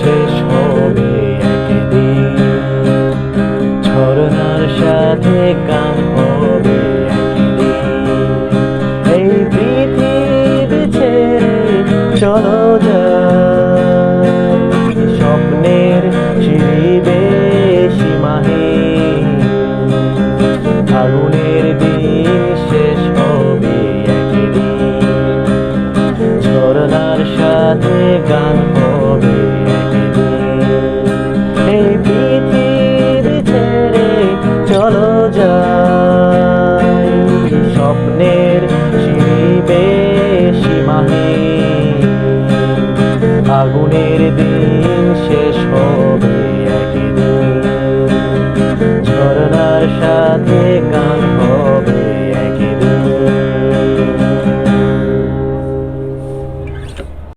শেষ হবে একদিন। ঝরনার সাথে গান হবে এই পৃথিবী ছেড়ে চলো যা স্বপ্নের সিঁড়িবে সীমাহী আগুনের দিন শেষ হবে একদিন। ঝরনার সাথে গান চল যাই। স্বপ্নের শিবে সীমাহি আগুনের দিন শেষ হবে একদিন। ঝরনার সাথে কান